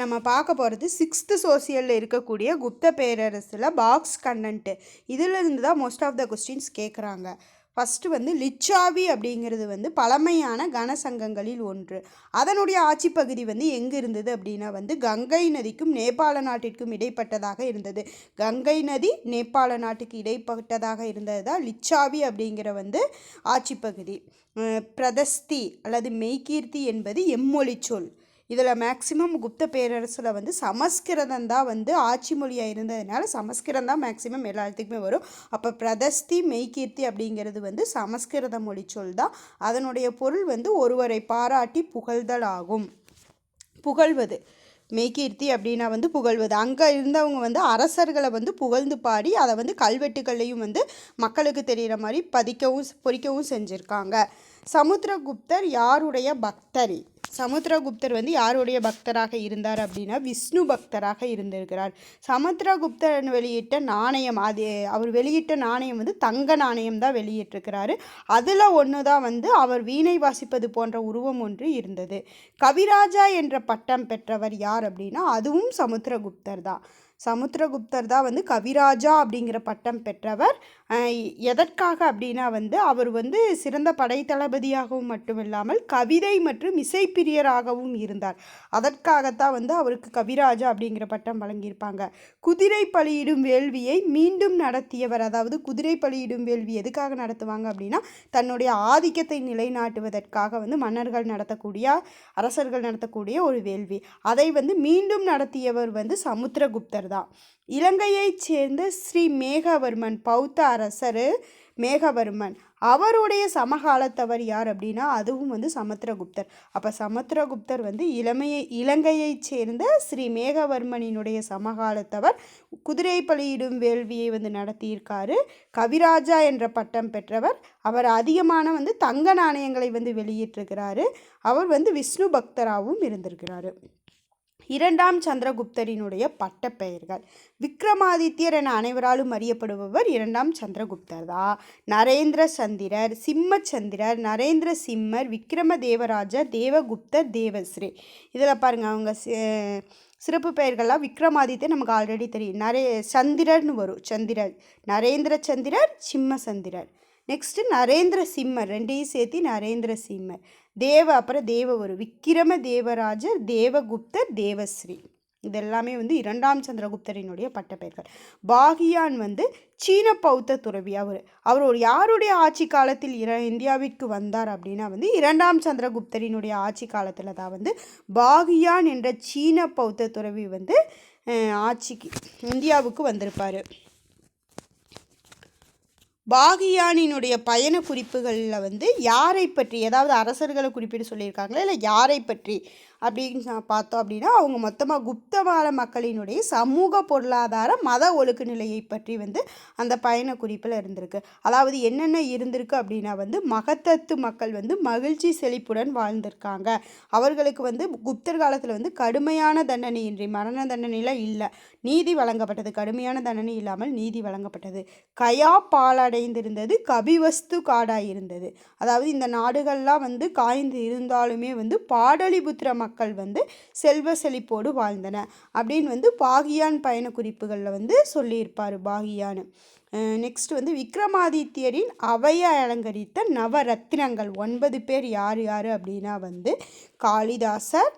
நம்ம பார்க்க போகிறது சிக்ஸ்த்து சோசியலில் இருக்கக்கூடிய குப்த பேரரசில் பாக்ஸ் கண்டன்ட்டு இதிலிருந்து தான் மோஸ்ட் ஆஃப் த கொஸ்டின்ஸ் கேட்குறாங்க ஃபஸ்ட்டு வந்து லிச்சாவி அப்படிங்கிறது வந்து பழமையான கனசங்கங்களில் ஒன்று. அதனுடைய ஆட்சி பகுதி வந்து எங்கே இருந்தது அப்படின்னா வந்து கங்கை நதிக்கும் நேபாள நாட்டிற்கும் இடைப்பட்டதாக இருந்தது. கங்கை நதி நேபாள நாட்டுக்கு இடைப்பட்டதாக இருந்தது தான் லிச்சாவி அப்படிங்கிற வந்து ஆட்சி பகுதி. பிரதஸ்தி அல்லது மெய்கீர்த்தி என்பது எம்மொழி சொல். இதில் மேக்சிமம் குப்த பேரரசில் வந்து சமஸ்கிருதம் தான் வந்து ஆட்சி மொழியாக இருந்ததுனால சமஸ்கிருதம் தான் மேக்சிமம் எல்லாத்துக்குமே வரும். அப்போ பிரதஸ்தி மெய்கீர்த்தி அப்படிங்கிறது வந்து சமஸ்கிருத மொழி சொல் தான். அதனுடைய பொருள் வந்து ஒருவரை பாராட்டி புகழ்தல் ஆகும். புகழ்வது. மெய்கீர்த்தி அப்படின்னா வந்து புகழ்வது. அங்கே இருந்தவங்க வந்து அரசர்களை வந்து புகழ்ந்து பாடி அதை வந்து கல்வெட்டுகள்லையும் வந்து மக்களுக்கு தெரிகிற மாதிரி பதிக்கவும் பொறிக்கவும் செஞ்சுருக்காங்க. சமுத்திரகுப்தர் யாருடைய பக்தர்? சமுத்திரகுப்தர் வந்து யாருடைய பக்தராக இருந்தார் அப்படின்னா விஷ்ணு பக்தராக இருந்திருக்கிறார். சமுத்திரகுப்தர் வெளியிட்ட நாணயம் அது அவர் வெளியிட்ட நாணயம் வந்து தங்க நாணயம் தான் வெளியிட்டிருக்கிறாரு. அதில் ஒன்று தான் வந்து அவர் வீணை வாசிப்பது போன்ற உருவம் ஒன்று இருந்தது. கவிராஜா என்ற பட்டம் பெற்றவர் யார் அப்படின்னா அதுவும் சமுத்திரகுப்தர் தான். சமுத்திரகுப்தர் தான் வந்து கவிராஜா அப்படிங்கிற பட்டம் பெற்றவர். எதற்காக அப்படின்னா வந்து அவர் வந்து சிறந்த படைத்தளபதியாகவும் மட்டும் இல்லாமல் கவிதை மற்றும் இசைப்பிரியராகவும் இருந்தார். அதற்காகத்தான் வந்து அவருக்கு கவிராஜா அப்படிங்கிற பட்டம் வழங்கியிருப்பாங்க. குதிரை பலியிடும் வேள்வியை மீண்டும் நடத்தியவர் அதாவது குதிரை பலியிடும் வேள்வி எதுக்காக நடத்துவாங்க அப்படின்னா தன்னுடைய ஆதிக்கத்தை நிலைநாட்டுவதற்காக வந்து மன்னர்கள் நடத்தக்கூடிய அரசர்கள் நடத்தக்கூடிய ஒரு வேள்வி. அதை வந்து மீண்டும் நடத்தியவர் வந்து சமுத்திரகுப்தர் தான். இலங்கையைச் சேர்ந்த ஸ்ரீ மேகவர்மன் பௌத்த அரசர் மேகவர்மன். அவருடைய சமகாலத்தவர் யார் அப்படின்னா அதுவும் வந்து சமுத்திரகுப்தர். அப்போ சமுத்திரகுப்தர் வந்து இளமையை இலங்கையைச் சேர்ந்த ஸ்ரீ மேகவர்மனினுடைய சமகாலத்தவர். குதிரை பலியிடும் வேள்வியை வந்து நடத்தியிருக்காரு. கவிராஜா என்ற பட்டம் பெற்றவர். அவர் அதிகமான வந்து தங்க நாணயங்களை வந்து வெளியிட்டிருக்கிறாரு. அவர் வந்து விஷ்ணு பக்தராகவும் இருந்திருக்கிறாரு. இரண்டாம் சந்திரகுப்தரினுடைய பட்டப்பெயர்கள். விக்ரமாதித்யர் என அனைவராலும் அறியப்படுபவர் இரண்டாம் சந்திரகுப்தர் தான் நரேந்திர சந்திரர் சிம்மச்சந்திரர் நரேந்திர சிம்மர் விக்ரம தேவராஜர் தேவகுப்தர் தேவஸ்ரீ. இதில் பாருங்கள் அவங்க சிறப்பு பெயர்கள்லாம் விக்ரமாதித்யர் நமக்கு ஆல்ரெடி தெரியும். நரே சந்திரர்னு வரும். சந்திரர். நரேந்திர சந்திரர் சிம்ம சந்திரர். நெக்ஸ்ட்டு நரேந்திர சிம்மர் ரெண்டையும் சேர்த்து நரேந்திர சிம்மர். தேவ அப்புறம் தேவ ஒரு விக்கிரம தேவராஜர் தேவகுப்தர் தேவஸ்ரீ. இதெல்லாமே வந்து இரண்டாம் சந்திரகுப்தரினுடைய பட்டப்பெயர்கள். பாகியான் வந்து சீன பௌத்த துறவி அவர் அவர் ஒரு யாருடைய ஆட்சி காலத்தில் இர இந்தியாவிற்கு வந்தார் அப்படின்னா வந்து இரண்டாம் சந்திரகுப்தரினுடைய ஆட்சி காலத்தில் தான் வந்து பாகியான் என்ற சீன பௌத்த துறவி வந்து ஆட்சிக்கு இந்தியாவுக்கு வந்திருப்பார். பாகியானினுடைய பயண குறிப்புகளில் வந்து யாரை பற்றி ஏதாவது அரசர்களை குறிப்பிட்டு சொல்லியிருக்காங்களா? இல்லை யாரை பற்றி அப்படின்னு நான் பார்த்தோம் அப்படின்னா அவங்க மொத்தமாக குப்தவால மக்களினுடைய சமூக பொருளாதார மத ஒழுக்க நிலையை பற்றி வந்து அந்த பயண குறிப்பில் இருந்திருக்கு. அதாவது என்னென்ன இருந்திருக்கு அப்படின்னா வந்து மகத்தத்து மக்கள் வந்து மகிழ்ச்சி செழிப்புடன் வாழ்ந்திருக்காங்க. அவர்களுக்கு வந்து குப்தர் காலத்தில் வந்து கடுமையான தண்டனையின்றி மரண தண்டனைலாம் இல்லை. நீதி வழங்கப்பட்டது. கடுமையான தண்டனை இல்லாமல் நீதி வழங்கப்பட்டது. கயா பாலடைந்திருந்தது கபிவஸ்து காடாக இருந்தது அதாவது இந்த நாடுகள்லாம் வந்து காய்ந்து இருந்தாலுமே வந்து பாடலிபுத்திர மக்கள் மக்கள் வந்து செல்வ செழிப்போடு வாழ்ந்தன. அப்படின்னு வந்து பாகியான் பயண குறிப்புகளில் வந்து சொல்லியிருப்பார் பாகியான். நெக்ஸ்ட் வந்து விக்ரமாதித்யரின் அவையை அலங்கரித்த நவரத்தினங்கள். ஒன்பது பேர் யார் யார் அப்படின்னா வந்து காளிதாசர்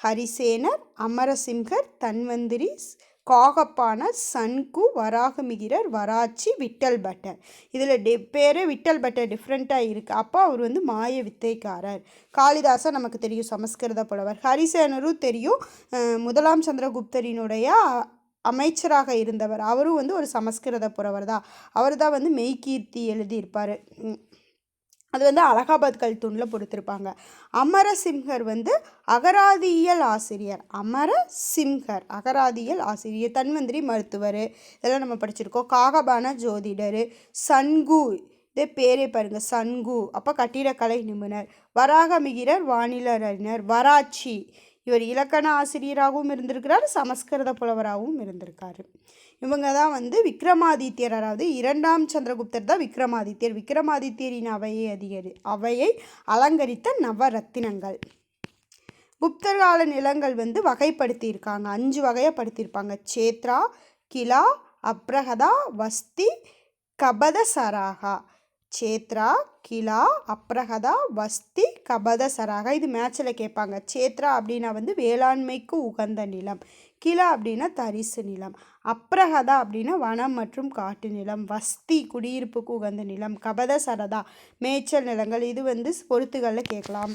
ஹரிசேனர் அமரசிம்ஹர் தன்வந்திரி காகப்பான சன்கு வராகமிகிரர் வராச்சி விட்டல் பட்டர். இதில் டி பேரே விட்டல் பட்டர் டிஃப்ரெண்ட்டாக இருக்குது அப்போ அவர் வந்து மாய வித்தைக்காரர். காளிதாசன் நமக்கு தெரியும் சமஸ்கிருத புலவர். ஹரிசேனரும் தெரியும். முதலாம் சந்திரகுப்தரினுடைய அமைச்சராக இருந்தவர். அவரும் வந்து ஒரு சமஸ்கிருத புலவர் தான். அவர் தான் வந்து மெய்கீர்த்தி எழுதியிருப்பார். அது வந்து அலகாபாத் கல் பொறுத்திருப்பாங்க. அமர அமரசிம்ஹர் வந்து அகராதியியல் ஆசிரியர். அமர சிம்ஹர் அகராதியியல் ஆசிரியர் தன்வந்திரி மருத்துவர். இதெல்லாம் நம்ம படிச்சிருக்கோம். காகபான ஜோதிடர் சன்கு இதே பேரே பாருங்க சன்கு அப்போ கட்டிடக்கலை நிபுணர். வராகமிகிரர் வானிலர் அறிஞர் வராட்சி. இவர் இலக்கண ஆசிரியராகவும் இருந்திருக்கிறார் சமஸ்கிருத புலவராகவும் இருந்திருக்காரு. இவங்க தான் வந்து விக்ரமாதித்யர் அதாவது இரண்டாம் சந்திரகுப்தர் தான் விக்ரமாதித்யர். விக்ரமாதித்யரின் அவையை அதிகரி அவையை அலங்கரித்த நவரத்தினங்கள். குப்தர் கால நிலங்கள் வந்து வகைப்படுத்தியிருக்காங்க. அஞ்சு வகையாக படுத்தியிருப்பாங்க சேத்ரா கிலா அப்ரஹதா வஸ்தி கபதசராகா. சேத்ரா கிலா அப்ரஹதா வஸ்தி கபதசராக. இது மேட்ச்சில் கேட்பாங்க. சேத்ரா அப்படின்னா வந்து வேளாண்மைக்கு உகந்த நிலம். கிலா அப்படின்னா தரிசு நிலம் அப்ரஹதா அப்படின்னா வனம் மற்றும் காட்டு நிலம் வஸ்தி குடியிருப்புக்கு உகந்த நிலம் கபத சரதா மேய்ச்சல் நிலங்கள் இது வந்து பொருத்துகளில் கேட்கலாம்.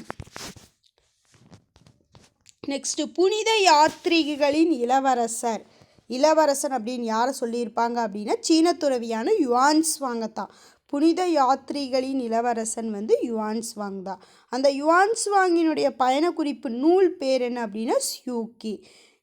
நெக்ஸ்ட்டு புனித யாத்ரீகர்களின் இளவரசர். இளவரசன் அப்படின்னு யாரை சொல்லியிருப்பாங்க அப்படின்னா சீன துறவியான யுவான்ஸ் வாங்கத்தான் புனித யாத்ரிகளின் இளவரசன் வந்து யுவான்ஸ் வாங் தான் அந்த யுவான்ஸ் வாங்கினுடைய பயணக்குறிப்பு நூல் பேர் என்ன அப்படின்னா சியூக்கி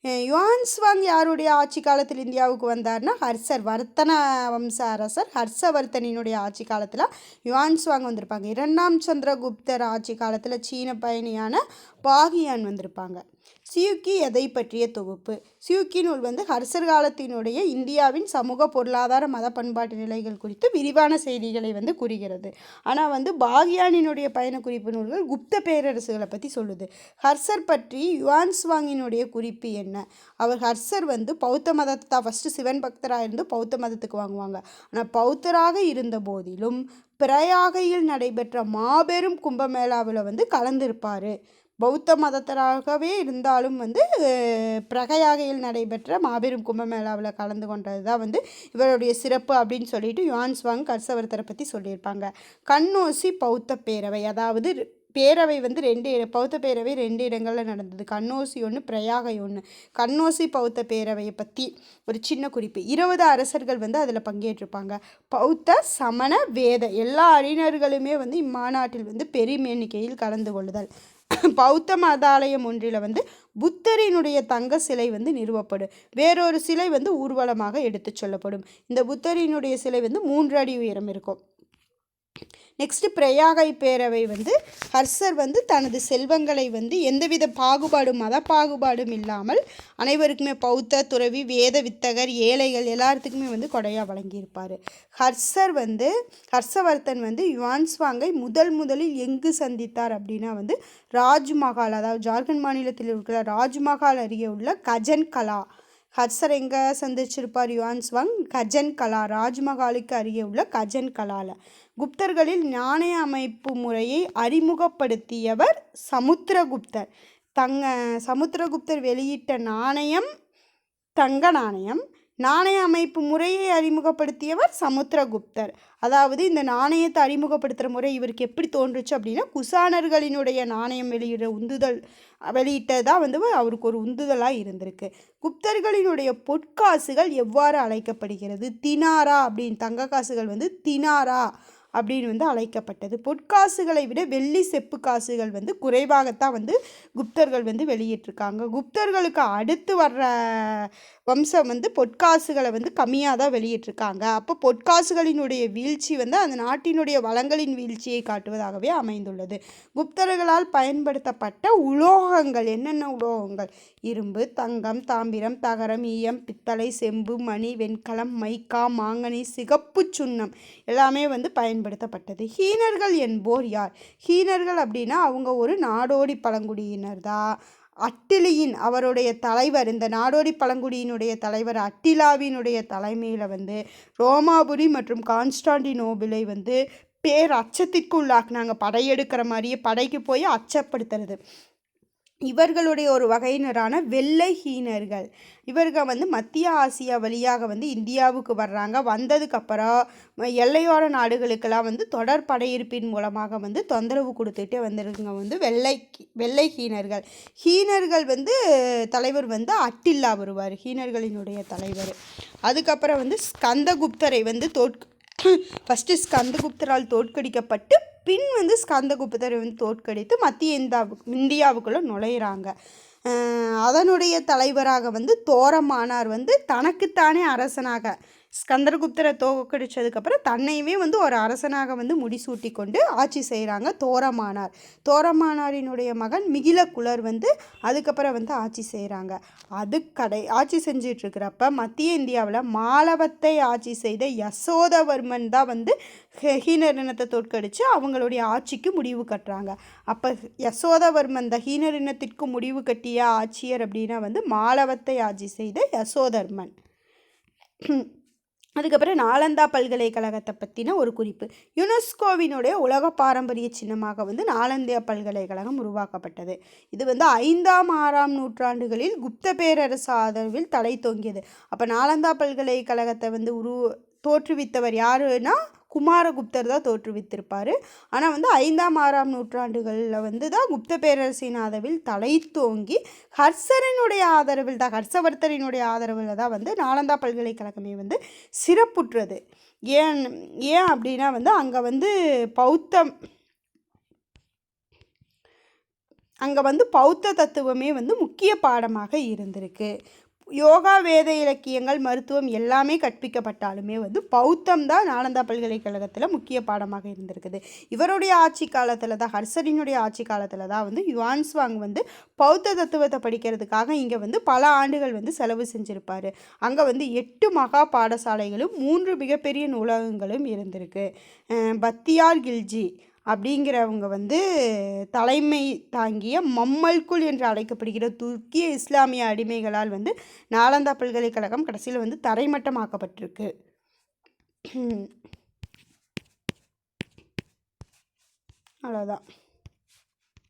யுவான்ஸ்வாங் யாருடைய ஆட்சி காலத்தில் இந்தியாவுக்கு வந்தார்னா ஹர்ஷர் வர்த்தன வம்ச அரசர் ஹர்ஷவர்த்தனினுடைய ஆட்சி காலத்தில் யுவான்ஸ்வாங் வந்திருப்பாங்க. இரண்டாம் சந்திரகுப்தர் ஆட்சி காலத்தில் சீன பயணியான பாகியான் வந்திருப்பாங்க. சியூக்கி எதை பற்றிய தொகுப்பு? சியூக்கி நூல் வந்து ஹர்சர் காலத்தினுடைய இந்தியாவின் சமூக பொருளாதார மத பண்பாட்டு நிலைகள் குறித்து விரிவான செய்திகளை வந்து கூறுகிறது. ஆனால் வந்து பாகியானினுடைய பயண குறிப்பு நூல்கள் குப்த பேரரசுகளை பற்றி சொல்லுது. ஹர்சர் பற்றி யுவான்ஸ்வாங்கினுடைய குறிப்பு என்ன? அவர் ஹர்சர் வந்து பௌத்த மதத்தை தான் ஃபஸ்ட்டு சிவன் பக்தராக இருந்து பௌத்த மதத்துக்கு வாங்குவாங்க. ஆனால் பௌத்தராக இருந்த போதிலும் பிரயாகையில் நடைபெற்ற மாபெரும் கும்பமேளாவில் வந்து கலந்திருப்பார். பௌத்த மதத்தராகவே இருந்தாலும் வந்து பிரகையாகையில் நடைபெற்ற மாபெரும் கும்பமேளாவில் கலந்து கொண்டது தான் வந்து இவருடைய சிறப்பு அப்படின்னு சொல்லிட்டு யுவான்ஸ்வாங் கர்சவர்த்தரை பற்றி சொல்லியிருப்பாங்க. கண்ணோசி பௌத்த பேரவை அதாவது பேரவை வந்து ரெண்டு பௌத்த பேரவை ரெண்டு இடங்களில் நடந்தது. கண்ணோசி ஒன்று பிரயாகை ஒன்று கண்ணோசி பௌத்த பேரவையை பற்றி ஒரு சின்ன குறிப்பு. இருபது அரசர்கள் வந்து அதில் பங்கேற்றிருப்பாங்க. பௌத்த சமண வேத எல்லா அறிஞர்களுமே வந்து இம்மாநாட்டில் வந்து பெரும் எண்ணிக்கையில் கலந்து கொள்ளுதல். பௌத்த மதாலயம் ஒன்றில் வந்து புத்தரினுடைய தங்க சிலை வந்து நிறுவப்படும். வேறொரு சிலை வந்து ஊர்வலமாக எடுத்து சொல்லப்படும். இந்த புத்தரினுடைய சிலை வந்து மூன்று அடி உயரம் இருக்கும். நெக்ஸ்ட்டு பிரயாகை பேரவை வந்து ஹர்ஷர் வந்து தனது செல்வங்களை வந்து எந்தவித பாகுபாடும் மத பாகுபாடும் இல்லாமல் அனைவருக்குமே பௌத்த துறவி வேத வித்தகர் ஏழைகள் எல்லாத்துக்குமே வந்து கொடையாக வழங்கியிருப்பார். ஹர்ஷர் வந்து ஹர்ஷவர்த்தன் வந்து யுவான்ஸ்வாங்கை முதல் முதலில் எங்கு சந்தித்தார் அப்படின்னா வந்து ராஜ்மஹால் அதாவது ஜார்க்கண்ட் மாநிலத்தில் இருக்கிற ராஜ்மஹால் அருகே உள்ள கஜன் கலா. ஹர்சர் எங்கே சந்திச்சிருப்பார்? யுவான்ஸ்வாங் கஜன் கலா ராஜ்மஹாலுக்கு அருகே உள்ள கஜன் கலாவில் குப்தர்களில் நாணய அமைப்பு முறையை அறிமுகப்படுத்தியவர் சமுத்திரகுப்தர். தங்க சமுத்திரகுப்தர் வெளியிட்ட நாணயம் தங்க நாணயம். நாணய அமைப்பு முறையை அறிமுகப்படுத்தியவர் சமுத்திரகுப்தர். அதாவது இந்த நாணயத்தை அறிமுகப்படுத்துகிற முறை இவருக்கு எப்படி தோன்றுச்சு அப்படின்னா குசானர்களினுடைய நாணயம் வெளியிடுற உந்துதல் வெளியிட்டதாக வந்து அவருக்கு ஒரு உந்துதலாக இருந்திருக்கு. குப்தர்களினுடைய பொற்காசுகள் எவ்வாறு அழைக்கப்படுகிறது? தினாரா அப்படின்னு தங்க காசுகள் வந்து தினாரா அப்படின்னு வந்து அழைக்கப்பட்டது. பொற்காசுகளை விட வெள்ளி செப்பு காசுகள் வந்து குறைவாகத்தான் வந்து குப்தர்கள் வந்து வெளியிட்டிருக்காங்க. குப்தர்களுக்கு அடுத்து வர்ற வம்சம் வந்து பொற்காசுகளை வந்து கம்மியாக தான் வெளியிட்டிருக்காங்க. அப்போ பொற்காசுகளினுடைய வீழ்ச்சி வந்து அந்த நாட்டினுடைய வளங்களின் வீழ்ச்சியை காட்டுவதாகவே அமைந்துள்ளது. குப்தர்களால் பயன்படுத்தப்பட்ட உலோகங்கள் என்னென்ன உலோகங்கள்? இரும்பு தங்கம் தாம்பிரம் தகரம் ஈயம் பித்தளை செம்பு மணி வெண்கலம் மைக்கா மாங்கனி சிகப்பு சுண்ணம். எல்லாமே வந்து பயன்படுத்தப்பட்டது. ஹீனர்கள் என்போர் யார்? ஹீனர்கள் அப்படின்னா அவங்க ஒரு நாடோடி பழங்குடியினர் தான் அட்டிலியின் அவருடைய தலைவர் இந்த நாடோடி பழங்குடியினுடைய தலைவர் அட்டிலாவினுடைய தலைமையில் வந்து ரோமாபுரி மற்றும் கான்ஸ்டாண்டினோபிளை வந்து பேர் அச்சத்திற்கு உள்ளாக்குனாங்க படையெடுக்கிற மாதிரியே படைக்கு போய் அச்சப்படுத்துறது. இவர்களுடைய ஒரு வகையினரான வெள்ளைஹீனர்கள். இவர்கள் வந்து மத்திய ஆசியா வழியாக வந்து இந்தியாவுக்கு வர்றாங்க. வந்ததுக்கப்புறம் எல்லையோர நாடுகளுக்கெல்லாம் வந்து தொடர் படையிருப்பின் மூலமாக வந்து தொந்தரவு கொடுத்துட்டே வந்துருங்க வந்து வெள்ளை வெள்ளை ஹீனர்கள் ஹீனர்கள் வந்து தலைவர் வந்து அட்டில்லா வருவார் ஹீனர்களினுடைய தலைவர். அதுக்கப்புறம் வந்து ஸ்கந்தகுப்தரை வந்து தோற்க ஃபஸ்ட்டு ஸ்கந்தகுப்தரால் தோற்கடிக்கப்பட்டு பின் வந்து ஸ்கந்தகுப்தரை வந்து தோற்கடித்து மத்திய இந்தாவுக்கு இந்தியாவுக்குள்ளே நுழையிறாங்க. அதனுடைய தலைவராக வந்து தோரமானார் வந்து தனக்குத்தானே அரசனாக ஸ்கந்தரகுப்தரை தோக்கடிச்சதுக்கப்புறம் தன்னையுமே வந்து ஒரு அரசனாக வந்து முடிசூட்டி கொண்டு ஆட்சி செய்கிறாங்க தோரமானார். தோரமானாரினுடைய மகன் மிகிலகுலர் வந்து அதுக்கப்புறம் வந்து ஆட்சி செய்கிறாங்க. அது கடை ஆட்சி செஞ்சிட்ருக்கிறப்ப மத்திய இந்தியாவில் மாலவத்தை ஆட்சி செய்த யசோதவர்மன் தான் வந்து ஹி- ஹீனர் இனத்தை தோற்கடித்து அவங்களுடைய ஆட்சிக்கு முடிவு கட்டுறாங்க. அப்போ யசோதவர்மன் இந்த ஹீனர் இனத்திற்கு முடிவு கட்டிய ஆட்சியர் அப்படின்னா வந்து மாலவத்தை ஆட்சி செய்த யசோதர்மன். அதுக்கப்புறம் நாலந்தா பல்கலைக்கழகத்தை பற்றின ஒரு குறிப்பு. யுனெஸ்கோவினுடைய உலக பாரம்பரிய சின்னமாக வந்து நாலந்தியா பல்கலைக்கழகம் உருவாக்கப்பட்டது. இது வந்து ஐந்தாம் ஆறாம் நூற்றாண்டுகளில் குப்த பேரரசு ஆதரவில் தலை தொங்கியது. அப்போ நாலந்தா பல்கலைக்கழகத்தை வந்து உரு தோற்றுவித்தவர் யாருன்னா குமாரகுப்தர் தான் தோற்றுவித்திருப்பார். ஆனால் வந்து ஐந்தாம் ஆறாம் நூற்றாண்டுகளில் வந்து தான் குப்த பேரரசின் ஆதரவில் தலை தோங்கி ஹர்ஷரனுடைய ஆதரவில் தான் ஹர்ஷவர்த்தரினுடைய ஆதரவில் தான் வந்து நாலந்தா பல்கலைக்கழகமே வந்து சிறப்புற்றது. ஏன் ஏன் அப்படின்னா வந்து அங்கே வந்து பௌத்தம் அங்கே வந்து பௌத்த தத்துவமே வந்து முக்கிய பாடமாக இருந்திருக்கு. யோகா வேத இலக்கியங்கள் மருத்துவம் எல்லாமே கற்பிக்கப்பட்டாலுமே வந்து பௌத்தம் தான் நாலந்தா பல்கலைக்கழகத்தில் முக்கிய பாடமாக இருந்திருக்குது. இவருடைய ஆட்சி காலத்தில் தான் ஹர்சரினுடைய ஆட்சி காலத்தில் தான் வந்து யுவான்ஸ்வாங் வந்து பௌத்த தத்துவத்தை படிக்கிறதுக்காக இங்கே வந்து பல ஆண்டுகள் வந்து செலவு செஞ்சுருப்பார். அங்கே வந்து எட்டு மகா பாடசாலைகளும் மூன்று மிகப்பெரிய நூலகங்களும் இருந்திருக்கு. அஹ் பத்தியார் கில்ஜி அப்படிங்கிறவங்க வந்து தலைமை தாங்கிய மம்மல்குல் என்று அழைக்கப்படுகிற துர்க்கிய இஸ்லாமிய அடிமைகளால் வந்து நாலந்தா பல்கலைக்கழகம் கடைசியில் வந்து தரைமட்டமாக்கப்பட்டிருக்கு. அவ்வளோதான்